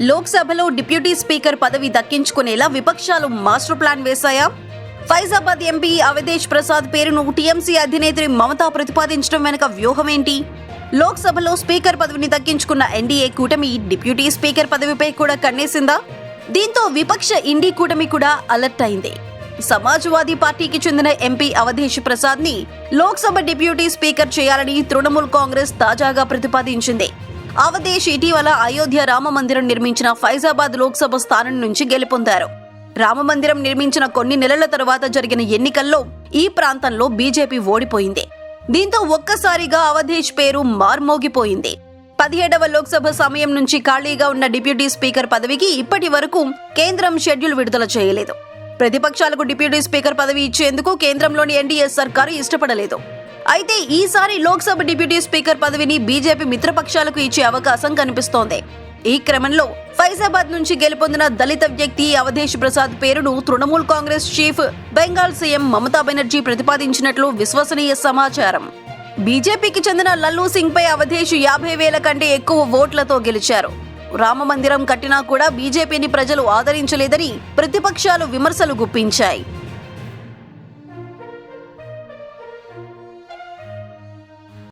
లోక్సభలో deputy speaker పదవి దక్కించుకునేలా విపక్షాలు మాస్టర్ ప్లాన్ వేశాయా? ఫైజాబాద్ ఎంపీ అవధేష్ ప్రసాద్ పేరును టీఎంసీ అధినేత్రి మమతా ప్రతిపాదించడం వెనుక వ్యూహం ఏంటి లోక్సభలో స్పీకర్ పదవిని దక్కించుకున్న ఎన్డీఏ కూటమి డిప్యూటీ స్పీకర్ పదవిపై కూడా కన్నేసిందా? దీంతో విపక్ష ఇండీ కూటమి కూడా అలర్ట్ అయింది. సమాజ్వాదీ పార్టీకి చెందిన ఎంపీ అవధేష్ ప్రసాద్ని లోక్సభ డిప్యూటీ స్పీకర్ చేయాలని తృణమూల్ కాంగ్రెస్ తాజాగా ప్రతిపాదించింది. అవధేష్ ఇటీవల అయోధ్య రామ మందిరం నిర్మించిన ఫైజాబాద్ లోక్సభ స్థానం నుంచి గెలుపొందారు. రామ మందిరం నిర్మించిన కొన్ని నెలల తర్వాత జరిగిన ఎన్నికల్లో ఈ ప్రాంతంలో బీజేపీ ఓడిపోయింది. దీంతో ఒక్కసారిగా అవధేష్ పేరు మార్మోగిపోయింది. పదిహేడవ లోక్సభ సమయం నుంచి ఖాళీగా ఉన్న డిప్యూటీ స్పీకర్ పదవికి ఇప్పటి వరకు కేంద్రం షెడ్యూల్ విడుదల చేయలేదు. ప్రతిపక్షాలకు డిప్యూటీ స్పీకర్ పదవి ఇచ్చేందుకు కేంద్రంలోని ఎన్డీఏ సర్కారు ఇష్టపడలేదు. అయితే ఈసారి లోక్సభ డిప్యూటీ స్పీకర్ పదవిని బీజేపీ మిత్రపక్షాలకు ఇచ్చే అవకాశం కనిపిస్తోంది. ఈ క్రమంలో ఫైజాబాద్ నుంచి గెలుపొందిన దళిత వ్యక్తి అవధేష్ ప్రసాద్ పేరును తృణమూల్ కాంగ్రెస్ చీఫ్ బెంగాల్ సీఎం మమతా బెనర్జీ ప్రతిపాదించినట్లు విశ్వసనీయ సమాచారం. బీజేపీకి చెందిన లల్లు సింగ్ పై అవధేష్ యాభై వేల కంటే ఎక్కువ ఓట్లతో గెలిచారు. రామ మందిరం కట్టినా కూడా బీజేపీని ప్రజలు ఆదరించలేదని ప్రతిపక్షాలు విమర్శలు గుప్పించాయి.